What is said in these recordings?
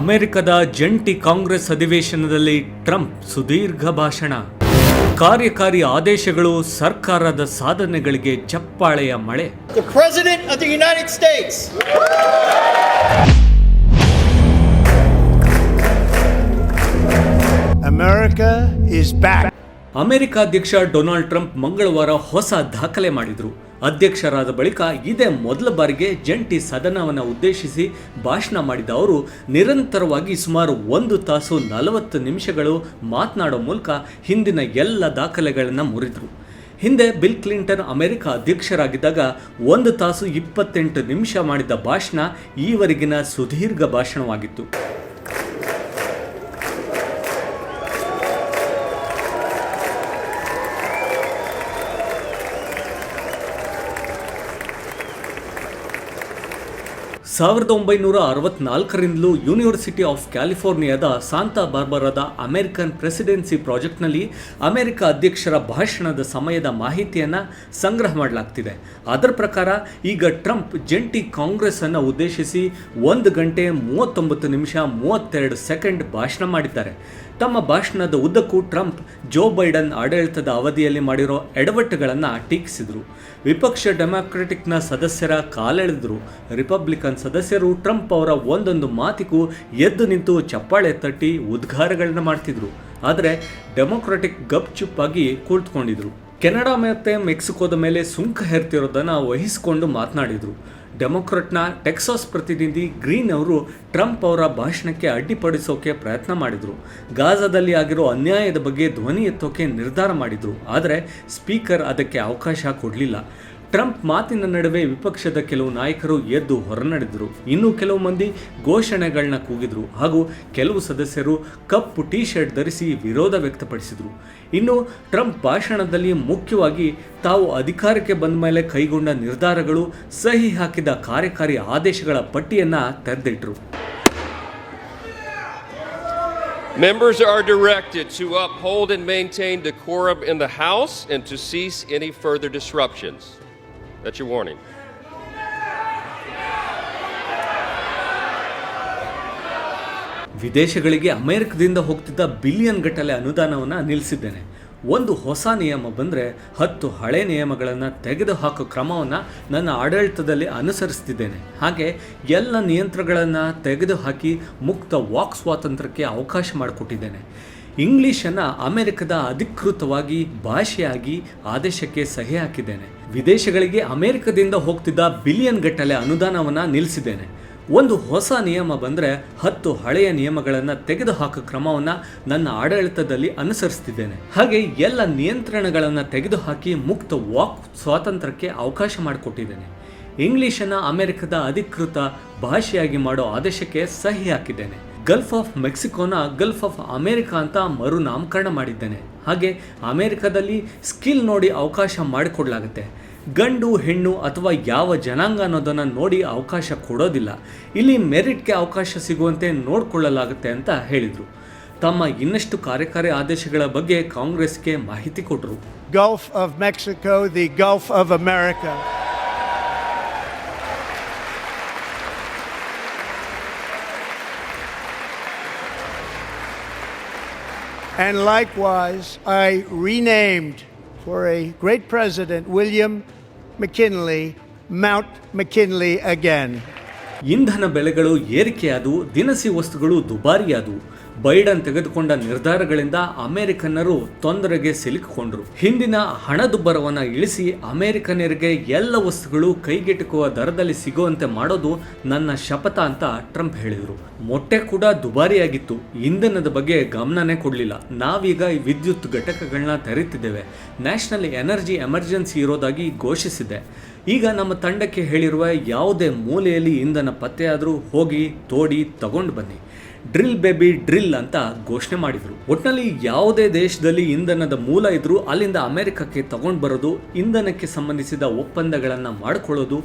ಅಮೆರಿಕದ ಜಂಟಿ ಕಾಂಗ್ರೆಸ್ ಅಧಿವೇಶನದಲ್ಲಿ ಟ್ರಂಪ್ ಸುದೀರ್ಘ ಭಾಷಣ. ಕಾರ್ಯಕಾರಿ ಆದೇಶಗಳು ಸರ್ಕಾರದ ಸಾಧನೆಗಳಿಗೆ ಚಪ್ಪಾಳೆಯ ಮಳೆ. The President of the United States. America America ಅಧ್ಯಕ್ಷ ಡೊನಾಲ್ಡ್ ಟ್ರಂಪ್ ಮಂಗಳವಾರ ಹೊಸ ದಾಖಲೆ ಮಾಡಿದ್ರು. ಅಧ್ಯಕ್ಷರಾದ ಬಳಿಕ ಇದೇ ಮೊದಲ ಬಾರಿಗೆ ಜಂಟಿ ಸದನವನ್ನು ಉದ್ದೇಶಿಸಿ ಭಾಷಣ ಮಾಡಿದ ಅವರು, ನಿರಂತರವಾಗಿ ಸುಮಾರು ಒಂದು ತಾಸು ನಲವತ್ತು ನಿಮಿಷಗಳು ಮಾತನಾಡೋ ಮೂಲಕ ಹಿಂದಿನ ಎಲ್ಲ ದಾಖಲೆಗಳನ್ನು ಮುರಿದರು. ಹಿಂದೆ ಬಿಲ್ ಕ್ಲಿಂಟನ್ ಅಮೆರಿಕ ಅಧ್ಯಕ್ಷರಾಗಿದ್ದಾಗ ಒಂದು ತಾಸು ಇಪ್ಪತ್ತೆಂಟು ನಿಮಿಷ ಮಾಡಿದ ಭಾಷಣ ಈವರೆಗಿನ ಸುದೀರ್ಘ ಭಾಷಣವಾಗಿತ್ತು. ಸಾವಿರದ ಒಂಬೈನೂರ ಅರವತ್ನಾಲ್ಕರಿಂದಲೂ ಯೂನಿವರ್ಸಿಟಿ ಆಫ್ ಕ್ಯಾಲಿಫೋರ್ನಿಯಾದ ಸಾಂತಾ ಬಾರ್ಬರಾದ ಅಮೆರಿಕನ್ ಪ್ರೆಸಿಡೆನ್ಸಿ ಪ್ರಾಜೆಕ್ಟ್ನಲ್ಲಿ ಅಮೆರಿಕ ಅಧ್ಯಕ್ಷರ ಭಾಷಣದ ಸಮಯದ ಮಾಹಿತಿಯನ್ನು ಸಂಗ್ರಹ ಮಾಡಲಾಗ್ತಿದೆ. ಅದರ ಪ್ರಕಾರ ಈಗ ಟ್ರಂಪ್ ಜಂಟಿ ಕಾಂಗ್ರೆಸ್ ಅನ್ನು ಉದ್ದೇಶಿಸಿ ಒಂದು ಗಂಟೆ ಮೂವತ್ತೊಂಬತ್ತು ನಿಮಿಷ ಮೂವತ್ತೆರಡು ಸೆಕೆಂಡ್ ಭಾಷಣ ಮಾಡಿದ್ದಾರೆ. ತಮ್ಮ ಭಾಷಣದ ಉದ್ದಕ್ಕೂ ಟ್ರಂಪ್ ಜೋ ಬೈಡನ್ ಆಡಳಿತದ ಅವಧಿಯಲ್ಲಿ ಮಾಡಿರೋ ಎಡವಟ್ಟುಗಳನ್ನು ಟೀಕಿಸಿದರು. ವಿಪಕ್ಷ ಡೆಮಾಕ್ರೆಟಿಕ್ನ ಸದಸ್ಯರ ಕಾಲೆಳೆದರು. ರಿಪಬ್ಲಿಕನ್ ಸದಸ್ಯರು ಟ್ರಂಪ್ ಅವರ ಒಂದೊಂದು ಮಾತಿಗೂ ಎದ್ದು ನಿಂತು ಚಪ್ಪಾಳೆ ತಟ್ಟಿ ಉದ್ಗಾರಗಳನ್ನ ಮಾಡ್ತಿದ್ರು. ಆದರೆ ಡೆಮೊಕ್ರೆಟಿಕ್ ಗಪ್ಚುಪ್ಪಾಗಿ ಕುಳಿತುಕೊಂಡಿದ್ರು. ಕೆನಡಾ ಮತ್ತು ಮೆಕ್ಸಿಕೋದ ಮೇಲೆ ಸುಂಕ ಹೇರ್ತಿರೋದನ್ನು ವಹಿಸಿಕೊಂಡು ಮಾತನಾಡಿದರು. ಡೆಮೊಕ್ರಟ್ನ ಟೆಕ್ಸಾಸ್ ಪ್ರತಿನಿಧಿ ಗ್ರೀನ್ ಅವರು ಟ್ರಂಪ್ ಅವರ ಭಾಷಣಕ್ಕೆ ಅಡ್ಡಿಪಡಿಸೋಕೆ ಪ್ರಯತ್ನ ಮಾಡಿದರು. ಗಾಜಾದಲ್ಲಿ ಆಗಿರೋ ಅನ್ಯಾಯದ ಬಗ್ಗೆ ಧ್ವನಿ ಎತ್ತೋಕೆ ನಿರ್ಧಾರ ಮಾಡಿದರು. ಆದರೆ ಸ್ಪೀಕರ್ ಅದಕ್ಕೆ ಅವಕಾಶ ಕೊಡಲಿಲ್ಲ. ಟ್ರಂಪ್ ಮಾತಿನ ನಡುವೆ ವಿಪಕ್ಷದ ಕೆಲವು ನಾಯಕರು ಎದ್ದು ಹೊರನಡೆದರು. ಇನ್ನು ಕೆಲವು ಮಂದಿ ಘೋಷಣೆಗಳನ್ನ ಕೂಗಿದ್ರು. ಹಾಗೂ ಕೆಲವು ಸದಸ್ಯರು ಕಪ್ಪು ಟೀ ಶರ್ಟ್ ಧರಿಸಿ ವಿರೋಧ ವ್ಯಕ್ತಪಡಿಸಿದರು. ಇನ್ನು ಟ್ರಂಪ್ ಭಾಷಣದಲ್ಲಿ ಮುಖ್ಯವಾಗಿ ತಾವು ಅಧಿಕಾರಕ್ಕೆ ಬಂದ ಮೇಲೆ ಕೈಗೊಂಡ ನಿರ್ಧಾರಗಳು ಸಹಿ ಹಾಕಿದ ಕಾರ್ಯಕಾರಿ ಆದೇಶಗಳ ಪಟ್ಟಿಯನ್ನು ತೆರೆದಿಟ್ಟರು Members are directed to uphold and maintain decorum in the House and to cease any further disruptions. That's your warning. ವಿದೇಶಗಳಿಗೆ ಅಮೆರಿಕದಿಂದ ಹೋಗ್ತಿದ್ದ ಬಿಲಿಯನ್ ಗಟ್ಟಲೆ ಅನುದಾನವನ್ನು ನಿಲ್ಲಿಸಿದ್ದೇನೆ ಒಂದು ಹೊಸ ನಿಯಮ ಬಂದರೆ ಹತ್ತು ಹಳೆ ನಿಯಮಗಳನ್ನು ತೆಗೆದುಹಾಕೋ ಕ್ರಮವನ್ನು ನನ್ನ ಆಡಳಿತದಲ್ಲಿ ಅನುಸರಿಸ್ತಿದ್ದೇನೆ. ಹಾಗೆ ಎಲ್ಲ ನಿಯಂತ್ರಣಗಳನ್ನು ತೆಗೆದುಹಾಕಿ ಮುಕ್ತ ವಾಕ್ ಸ್ವಾತಂತ್ರ್ಯಕ್ಕೆ ಅವಕಾಶ ಮಾಡಿಕೊಟ್ಟಿದ್ದೇನೆ. ಇಂಗ್ಲೀಷನ್ನು ಅಮೆರಿಕದ ಅಧಿಕೃತವಾಗಿ ಭಾಷೆಯಾಗಿ ಆದೇಶಕ್ಕೆ ಸಹಿ ಹಾಕಿದ್ದೇನೆ. ವಿದೇಶಗಳಿಗೆ ಅಮೆರಿಕದಿಂದ ಹೋಗ್ತಿದ್ದ ಬಿಲಿಯನ್ ಗಟ್ಟಲೆ ಅನುದಾನವನ್ನು ನಿಲ್ಲಿಸಿದ್ದೇನೆ ಒಂದು ಹೊಸ ನಿಯಮ ಬಂದರೆ ಹತ್ತು ಹಳೆಯ ನಿಯಮಗಳನ್ನು ತೆಗೆದುಹಾಕೋ ಕ್ರಮವನ್ನು ನನ್ನ ಆಡಳಿತದಲ್ಲಿ ಅನುಸರಿಸ್ತಿದ್ದೇನೆ. ಹಾಗೆ ಎಲ್ಲ ನಿಯಂತ್ರಣಗಳನ್ನು ತೆಗೆದುಹಾಕಿ ಮುಕ್ತ ವಾಕ್ ಸ್ವಾತಂತ್ರ್ಯಕ್ಕೆ ಅವಕಾಶ ಮಾಡಿಕೊಟ್ಟಿದ್ದೇನೆ. ಇಂಗ್ಲಿಷನ್ನು ಅಮೆರಿಕದ ಅಧಿಕೃತ ಭಾಷೆಯಾಗಿ ಮಾಡೋ ಆದೇಶಕ್ಕೆ ಸಹಿ ಹಾಕಿದ್ದೇನೆ. ಗಲ್ಫ್ ಆಫ್ ಮೆಕ್ಸಿಕೋನ ಗಲ್ಫ್ ಆಫ್ ಅಮೆರಿಕ ಅಂತ ಮರು ನಾಮಕರಣ ಮಾಡಿದ್ದೇನೆ. ಹಾಗೆ ಅಮೆರಿಕದಲ್ಲಿ ಸ್ಕಿಲ್ ನೋಡಿ ಅವಕಾಶ ಮಾಡಿಕೊಡ್ಲಾಗುತ್ತೆ. ಗಂಡು ಹೆಣ್ಣು ಅಥವಾ ಯಾವ ಜನಾಂಗ ಅನ್ನೋದನ್ನು ನೋಡಿ ಅವಕಾಶ ಕೊಡೋದಿಲ್ಲ. ಇಲ್ಲಿ ಮೆರಿಟ್ಗೆ ಅವಕಾಶ ಸಿಗುವಂತೆ ನೋಡಿಕೊಳ್ಳಲಾಗುತ್ತೆ ಅಂತ ಹೇಳಿದರು. ತಮ್ಮ ಇನ್ನಷ್ಟು ಕಾರ್ಯಕಾರಿ ಆದೇಶಗಳ ಬಗ್ಗೆ ಕಾಂಗ್ರೆಸ್ಗೆ ಮಾಹಿತಿ ಕೊಟ್ಟರು Gulf of Mexico, the Gulf of America. And likewise, I renamed for a great president, William McKinley, Mount McKinley again. ಇಂಧನ ಬೆಲೆಗಳು ಏರಿಕೆಯಾದವು ದಿನಸಿ ವಸ್ತುಗಳು ದುಬಾರಿಯಾದವು ಬೈಡನ್ ತೆಗೆದುಕೊಂಡ ನಿರ್ಧಾರಗಳಿಂದ ಅಮೆರಿಕನ್ನರು ತೊಂದರೆಗೆ ಸಿಲುಕಿಕೊಂಡರು. ಹಿಂದಿನ ಹಣದುಬ್ಬರವನ್ನು ಇಳಿಸಿ ಅಮೆರಿಕನ್ನರಿಗೆ ಎಲ್ಲ ವಸ್ತುಗಳು ಕೈಗೆಟುಕುವ ದರದಲ್ಲಿ ಸಿಗುವಂತೆ ಮಾಡೋದು ನನ್ನ ಶಪಥ ಅಂತ ಟ್ರಂಪ್ ಹೇಳಿದರು. ಮೊಟ್ಟೆ ಕೂಡ ದುಬಾರಿಯಾಗಿತ್ತು. ಇಂಧನದ ಬಗ್ಗೆ ಗಮನನೇ ಕೊಡಲಿಲ್ಲ. ನಾವೀಗ ಈ ವಿದ್ಯುತ್ ಘಟಕಗಳನ್ನ ತೆರೀತಿದ್ದೇವೆ. ನ್ಯಾಷನಲ್ ಎನರ್ಜಿ ಎಮರ್ಜೆನ್ಸಿ ಇರೋದಾಗಿ ಘೋಷಿಸಿದೆ. ಈಗ ನಮ್ಮ ತಂಡಕ್ಕೆ ಹೇಳಿರುವ ಯಾವುದೇ ಮೂಲೆಯಲ್ಲಿ ಇಂಧನ ಪತ್ತೆಯಾದರೂ ಹೋಗಿ ತೋಡಿ ತಗೊಂಡು ಬನ್ನಿ. ಡ್ರಿಲ್ ಬೇಬಿ ಡ್ರಿಲ್ ಅಂತ ಘೋಷಣೆ ಮಾಡಿದರು. ಒಟ್ಟಿನಲ್ಲಿ ಯಾವುದೇ ದೇಶದಲ್ಲಿ ಇಂಧನದ ಮೂಲ ಇದ್ದರೂ ಅಲ್ಲಿಂದ ಅಮೆರಿಕಕ್ಕೆ ತಗೊಂಡು ಬರೋದು, ಇಂಧನಕ್ಕೆ ಸಂಬಂಧಿಸಿದ ಒಪ್ಪಂದಗಳನ್ನು ಮಾಡಿಕೊಳ್ಳೋದು,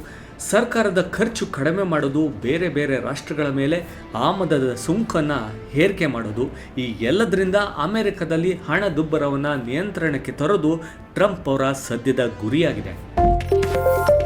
ಸರ್ಕಾರದ ಖರ್ಚು ಕಡಿಮೆ ಮಾಡೋದು, ಬೇರೆ ಬೇರೆ ರಾಷ್ಟ್ರಗಳ ಮೇಲೆ ಆಮದದ ಸುಂಕನ್ನು ಹೇರಿಕೆ ಮಾಡೋದು, ಈ ಎಲ್ಲದರಿಂದ ಅಮೆರಿಕದಲ್ಲಿ ಹಣದುಬ್ಬರವನ್ನು ನಿಯಂತ್ರಣಕ್ಕೆ ತರೋದು ಟ್ರಂಪ್ ಅವರ ಸದ್ಯದ ಗುರಿಯಾಗಿದೆ. thank you